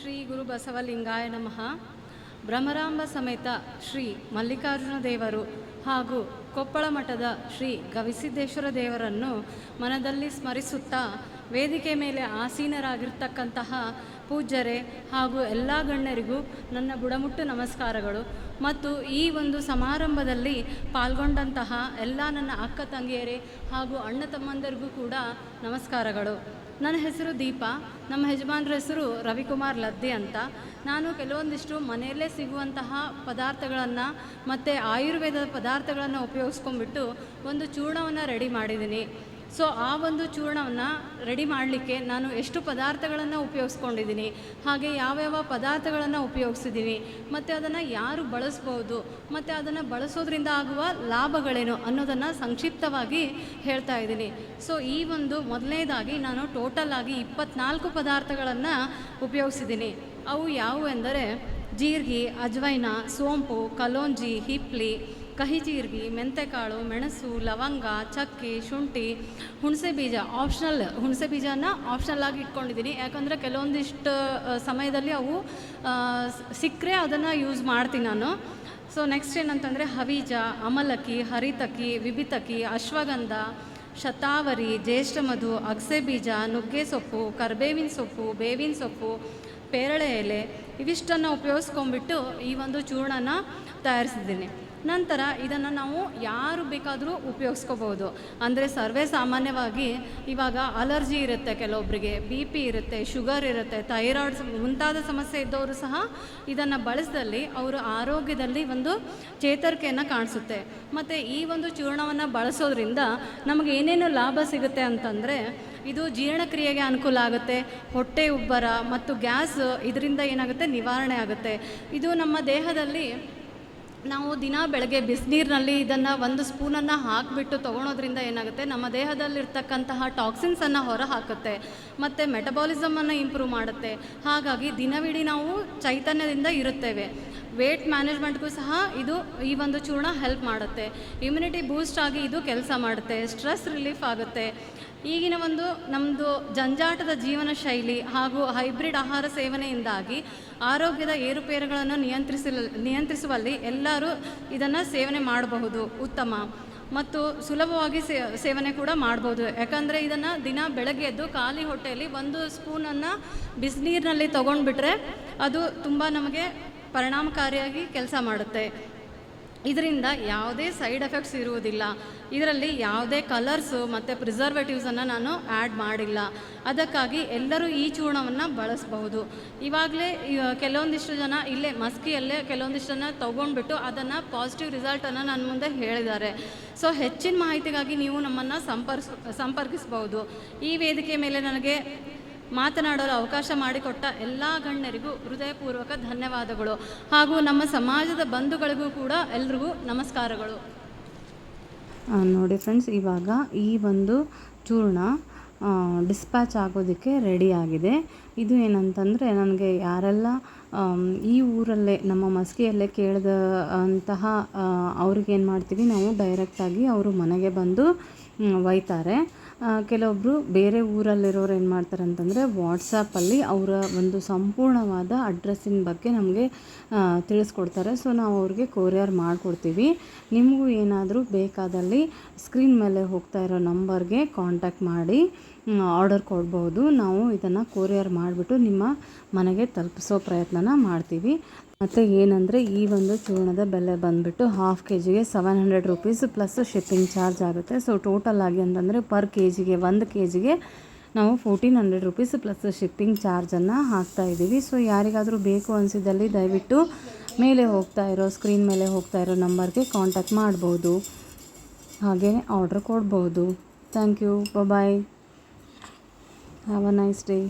ಶ್ರೀ ಗುರು ಬಸವಲಿಂಗಾಯ ನಮಃ. ಭ್ರಮರಾಂಬ ಸಮೇತ ಶ್ರೀ ಮಲ್ಲಿಕಾರ್ಜುನ ದೇವರು ಹಾಗೂ ಕೊಪ್ಪಳ ಮಠದ ಶ್ರೀ ಗವಿಸಿದ್ದೇಶ್ವರ ದೇವರನ್ನು ಮನದಲ್ಲಿ ಸ್ಮರಿಸುತ್ತಾ ವೇದಿಕೆ ಮೇಲೆ ಆಸೀನರಾಗಿರ್ತಕ್ಕಂತಹ ಪೂಜ್ಯರೇ ಹಾಗೂ ಎಲ್ಲ ಗಣ್ಯರಿಗೂ ನನ್ನ ಬುಡಮುಟ್ಟು ನಮಸ್ಕಾರಗಳು. ಮತ್ತು ಈ ಒಂದು ಸಮಾರಂಭದಲ್ಲಿ ಪಾಲ್ಗೊಂಡಂತಹ ಎಲ್ಲ ನನ್ನ ಅಕ್ಕ ತಂಗಿಯರೇ ಹಾಗೂ ಅಣ್ಣ ತಮ್ಮಂದರಿಗೂ ಕೂಡ ನಮಸ್ಕಾರಗಳು. ನನ್ನ ಹೆಸರು ದೀಪಾ, ನಮ್ಮ ಯಜಮಾನ್ರ ಹೆಸರು ರವಿಕುಮಾರ್ ಲದ್ದಿ ಅಂತ. ನಾನು ಕೆಲವೊಂದಿಷ್ಟು ಮನೆಯಲ್ಲೇ ಸಿಗುವಂತಹ ಪದಾರ್ಥಗಳನ್ನು ಮತ್ತು ಆಯುರ್ವೇದದ ಪದಾರ್ಥಗಳನ್ನು ಉಪಯೋಗಿಸ್ಕೊಂಡ್ಬಿಟ್ಟು ಒಂದು ಚೂರ್ಣವನ್ನು ರೆಡಿ ಮಾಡಿದ್ದೀನಿ. ಸೊ, ಆ ಒಂದು ಚೂರ್ಣವನ್ನು ರೆಡಿ ಮಾಡಲಿಕ್ಕೆ ನಾನು ಎಷ್ಟು ಪದಾರ್ಥಗಳನ್ನು ಉಪಯೋಗಿಸ್ಕೊಂಡಿದ್ದೀನಿ, ಹಾಗೆ ಯಾವ್ಯಾವ ಪದಾರ್ಥಗಳನ್ನು ಉಪಯೋಗಿಸಿದ್ದೀನಿ ಮತ್ತು ಅದನ್ನು ಯಾರು ಬಳಸ್ಬೋದು, ಮತ್ತು ಅದನ್ನು ಬಳಸೋದ್ರಿಂದ ಆಗುವ ಲಾಭಗಳೇನು ಅನ್ನೋದನ್ನು ಸಂಕ್ಷಿಪ್ತವಾಗಿ ಹೇಳ್ತಾ ಇದ್ದೀನಿ. ಸೊ, ಈ ಒಂದು ಮೊದಲನೇದಾಗಿ ನಾನು ಟೋಟಲ್ ಆಗಿ ಇಪ್ಪತ್ನಾಲ್ಕು ಪದಾರ್ಥಗಳನ್ನು ಉಪಯೋಗಿಸಿದ್ದೀನಿ ಅವು ಯಾವುವೆಂದರೆ ಜೀರಿಗೆ, ಅಜ್ವೈನ, ಸೋಂಪು, ಕಲೋಂಜಿ, ಹಿಪ್ಲಿ ಕಹಿ ಜೀರಿಗೆ ಮೆಂತೆಕಾಳು, ಮೆಣಸು, ಲವಂಗ, ಚಕ್ಕೆ, ಶುಂಠಿ, ಹುಣಸೆ ಬೀಜ ಆಪ್ಷನಲ್ ಹುಣಸೆ ಬೀಜನ ಆಪ್ಷನಲ್ ಆಗಿ ಇಟ್ಕೊಂಡಿದ್ದೀನಿ. ಯಾಕಂದರೆ ಕೆಲವೊಂದಿಷ್ಟು ಸಮಯದಲ್ಲಿ ಅವು ಸಿಕ್ಕರೆ ಅದನ್ನು ಯೂಸ್ ಮಾಡ್ತೀನಿ ನಾನು. ಸೊ ನೆಕ್ಸ್ಟ್ ಏನಂತಂದರೆ ಹವೀಜ ಅಮಲಕ್ಕಿ ಹರಿತಕ್ಕಿ ವಿಭಿತಕ್ಕಿ ಅಶ್ವಗಂಧ, ಶತಾವರಿ, ಜ್ಯೇಷ್ಠ ಮಧು, ಅಗಸೆ ಬೀಜ, ನುಗ್ಗೆ ಸೊಪ್ಪು, ಕರ್ಬೇವಿನ ಸೊಪ್ಪು, ಬೇವಿನ ಸೊಪ್ಪು, ಪೇರಳೆ ಎಲೆ, ಇವಿಷ್ಟನ್ನು ಉಪಯೋಗಿಸ್ಕೊಂಡ್ಬಿಟ್ಟು ಈ ಒಂದು ಚೂರ್ಣನ ತಯಾರಿಸಿದ್ದೀನಿ. ನಂತರ ಇದನ್ನು ನಾವು ಯಾರು ಬೇಕಾದರೂ ಉಪಯೋಗಿಸ್ಕೋಬೋದು ಅಂದರೆ ಸರ್ವೇ ಸಾಮಾನ್ಯವಾಗಿ ಇವಾಗ ಅಲರ್ಜಿ ಇರುತ್ತೆ ಕೆಲವೊಬ್ಬರಿಗೆ ಬಿ ಪಿ ಇರುತ್ತೆ, ಶುಗರ್ ಇರುತ್ತೆ, ಥೈರಾಯ್ಡ್ಸ್ ಮುಂತಾದ ಸಮಸ್ಯೆ ಇದ್ದವರು ಸಹ ಇದನ್ನು ಬಳಸಿದಲ್ಲಿ ಅವರು ಆರೋಗ್ಯದಲ್ಲಿ ಒಂದು ಚೇತರಿಕೆಯನ್ನು ಕಾಣಿಸುತ್ತೆ. ಮತ್ತು ಈ ಒಂದು ಚೂರ್ಣವನ್ನು ಬಳಸೋದ್ರಿಂದ ನಮಗೆ ಏನೇನು ಲಾಭ ಸಿಗುತ್ತೆ ಅಂತಂದರೆ ಇದು ಜೀರ್ಣಕ್ರಿಯೆಗೆ ಅನುಕೂಲ ಆಗುತ್ತೆ. ಹೊಟ್ಟೆ ಉಬ್ಬರ ಮತ್ತು ಗ್ಯಾಸ್ ಇದರಿಂದ ಏನಾಗುತ್ತೆ? ನಿವಾರಣೆ ಆಗುತ್ತೆ. ಇದು ನಮ್ಮ ದೇಹದಲ್ಲಿ ನಾವು ದಿನ ಬೆಳಗ್ಗೆ ಬಿಸಿನೀರಿನಲ್ಲಿ ಇದನ್ನು ಒಂದು ಸ್ಪೂನನ್ನು ಹಾಕಿಬಿಟ್ಟು ತೊಗೊಳೋದ್ರಿಂದ ಏನಾಗುತ್ತೆ? ನಮ್ಮ ದೇಹದಲ್ಲಿರ್ತಕ್ಕಂತಹ ಟಾಕ್ಸಿನ್ಸನ್ನು ಹೊರ ಹಾಕುತ್ತೆ ಮತ್ತು ಮೆಟಬಾಲಿಸಮನ್ನು ಇಂಪ್ರೂವ್ ಮಾಡುತ್ತೆ. ಹಾಗಾಗಿ ದಿನವಿಡೀ ನಾವು ಚೈತನ್ಯದಿಂದ ಇರುತ್ತೇವೆ. ವೇಟ್ ಮ್ಯಾನೇಜ್ಮೆಂಟ್ಗೂ ಸಹ ಇದು ಈ ಒಂದು ಚೂರ್ಣ ಹೆಲ್ಪ್ ಮಾಡುತ್ತೆ. ಇಮ್ಯುನಿಟಿ ಬೂಸ್ಟ್ ಆಗಿ ಇದು ಕೆಲಸ ಮಾಡುತ್ತೆ. ಸ್ಟ್ರೆಸ್ ರಿಲೀಫ್ ಆಗುತ್ತೆ. ಈಗಿನ ಒಂದು ನಮ್ಮದು ಜಂಜಾಟದ ಜೀವನ ಶೈಲಿ ಹಾಗೂ ಹೈಬ್ರಿಡ್ ಆಹಾರ ಸೇವನೆಯಿಂದಾಗಿ ಆರೋಗ್ಯದ ಏರುಪೇರುಗಳನ್ನು ನಿಯಂತ್ರಿಸಲ್, ನಿಯಂತ್ರಿಸುವಲ್ಲಿ ಎಲ್ಲರೂ ಇದನ್ನು ಸೇವನೆ ಮಾಡಬಹುದು. ಉತ್ತಮ. ಮತ್ತು ಸುಲಭವಾಗಿ ಸೇವನೆ ಕೂಡ ಮಾಡ್ಬೋದು. ಯಾಕಂದರೆ ಇದನ್ನು ದಿನ ಬೆಳಗ್ಗೆ ಎದ್ದು ಖಾಲಿ ಹೊಟ್ಟೆಯಲ್ಲಿ ಒಂದು ಸ್ಪೂನನ್ನು ಬಿಸಿನೀರಿನಲ್ಲಿ ತೊಗೊಂಡ್ಬಿಟ್ರೆ ಅದು ತುಂಬ ನಮಗೆ ಪರಿಣಾಮಕಾರಿಯಾಗಿ ಕೆಲಸ ಮಾಡುತ್ತೆ. ಇದರಿಂದ ಯಾವುದೇ ಸೈಡ್ ಎಫೆಕ್ಟ್ಸ್ ಇರುವುದಿಲ್ಲ. ಇದರಲ್ಲಿ ಯಾವುದೇ ಕಲರ್ಸು ಮತ್ತು ಪ್ರಿಸರ್ವೇಟಿವ್ಸನ್ನು ನಾನು ಆ್ಯಡ್ ಮಾಡಿಲ್ಲ. ಅದಕ್ಕಾಗಿ ಎಲ್ಲರೂ ಈ ಚೂರ್ಣವನ್ನು ಬಳಸಬಹುದು. ಇವಾಗಲೇ ಕೆಲವೊಂದಿಷ್ಟು ಜನ ಇಲ್ಲೇ ಮಸ್ಕಿಯಲ್ಲೇ ಕೆಲವೊಂದಿಷ್ಟು ಜನ ತೊಗೊಂಡ್ಬಿಟ್ಟು ಅದನ್ನು ಪಾಸಿಟಿವ್ ರಿಸಲ್ಟನ್ನು ನನ್ನ ಮುಂದೆ ಹೇಳಿದ್ದಾರೆ. ಸೊ ಹೆಚ್ಚಿನ ಮಾಹಿತಿಗಾಗಿ ನೀವು ನಮ್ಮನ್ನು ಸಂಪರ್ಸ್ ಸಂಪರ್ಕಿಸ್ಬೋದು ಈ ವೇದಿಕೆ ಮೇಲೆ ನನಗೆ ಮಾತನಾಡಲು ಅವಕಾಶ ಮಾಡಿಕೊಟ್ಟ ಎಲ್ಲ ಗಣ್ಯರಿಗೂ ಹೃದಯಪೂರ್ವಕ ಧನ್ಯವಾದಗಳು. ಹಾಗೂ ನಮ್ಮ ಸಮಾಜದ ಬಂಧುಗಳಿಗೂ ಕೂಡ ಎಲ್ರಿಗೂ ನಮಸ್ಕಾರಗಳು. ನೋಡಿ ಫ್ರೆಂಡ್ಸ್ ಇವಾಗ ಈ ಒಂದು ಚೂರ್ಣ ಡಿಸ್ಪ್ಯಾಚ್ ಆಗೋದಕ್ಕೆ ರೆಡಿ ಆಗಿದೆ. ಇದು ಏನಂತಂದರೆ ನನಗೆ ಯಾರೆಲ್ಲ ಈ ಊರಲ್ಲೇ, ನಮ್ಮ ಮಸ್ಕಿಯಲ್ಲೇ ಕೇಳಿದ ಅಂತಹ ಅವ್ರಿಗೆ ಏನು ಮಾಡ್ತೀವಿ, ನಾವು ಡೈರೆಕ್ಟಾಗಿ ಅವರು ಮನೆಗೆ ಬಂದು ಒಯ್ತಾರೆ. ಕೆಲವೊಬ್ಬರು ಬೇರೆ ಊರಲ್ಲಿರೋರು ಏನು ಮಾಡ್ತಾರೆ ಅಂತಂದರೆ ವಾಟ್ಸಪ್ಪಲ್ಲಿ ಅವರ ಒಂದು ಸಂಪೂರ್ಣವಾದ ಅಡ್ರೆಸ್ಸಿನ ಬಗ್ಗೆ ನಮಗೆ ತಿಳಿಸ್ಕೊಡ್ತಾರೆ. ಸೊ ನಾವು ಅವ್ರಿಗೆ ಕೊರಿಯರ್ ಮಾಡಿಕೊಡ್ತೀವಿ. ನಿಮಗೂ ಏನಾದರೂ ಬೇಕಾದಲ್ಲಿ ಸ್ಕ್ರೀನ್ ಮೇಲೆ ಹೋಗ್ತಾ ಇರೋ ನಂಬರ್ಗೆ ಕಾಂಟ್ಯಾಕ್ಟ್ ಮಾಡಿ ಆರ್ಡರ್ ಕೊಡ್ಬೋದು. ನಾವು ಇದನ್ನು ಕೊರಿಯರ್ ಮಾಡಿಬಿಟ್ಟು ನಿಮ್ಮ ಮನೆಗೆ ತಲುಪಿಸೋ ಪ್ರಯತ್ನನ ಮಾಡ್ತೀವಿ. ಮತ್ತು ಏನಂದರೆ ಈ ಒಂದು ಚೂರ್ಣದ ಬೆಲೆ ಬಂದುಬಿಟ್ಟು ಹಾಫ್ ಕೆ ಜಿಗೆ seven hundred rupees plus shipping charge ಆಗುತ್ತೆ. ಸೊ ಟೋಟಲ್ ಆಗಿ ಅಂತಂದರೆ ಪರ್ ಕೆ ಜಿಗೆ ಒಂದು ಕೆ ಜಿಗೆ ನಾವು fourteen hundred rupees plus shipping ಚಾರ್ಜನ್ನು ಹಾಕ್ತಾ ಇದ್ದೀವಿ. ಸೊ ಯಾರಿಗಾದರೂ ಬೇಕು ಅನಿಸಿದಲ್ಲಿ ದಯವಿಟ್ಟು ಮೇಲೆ ಹೋಗ್ತಾ ಇರೋ ಸ್ಕ್ರೀನ್ ಮೇಲೆ ಹೋಗ್ತಾ ಇರೋ ನಂಬರ್ಗೆ ಕಾಂಟ್ಯಾಕ್ಟ್ ಮಾಡ್ಬೋದು. ಹಾಗೆ ಆರ್ಡ್ರ್ ಕೊಡ್ಬೋದು. Thank you bye have a nice day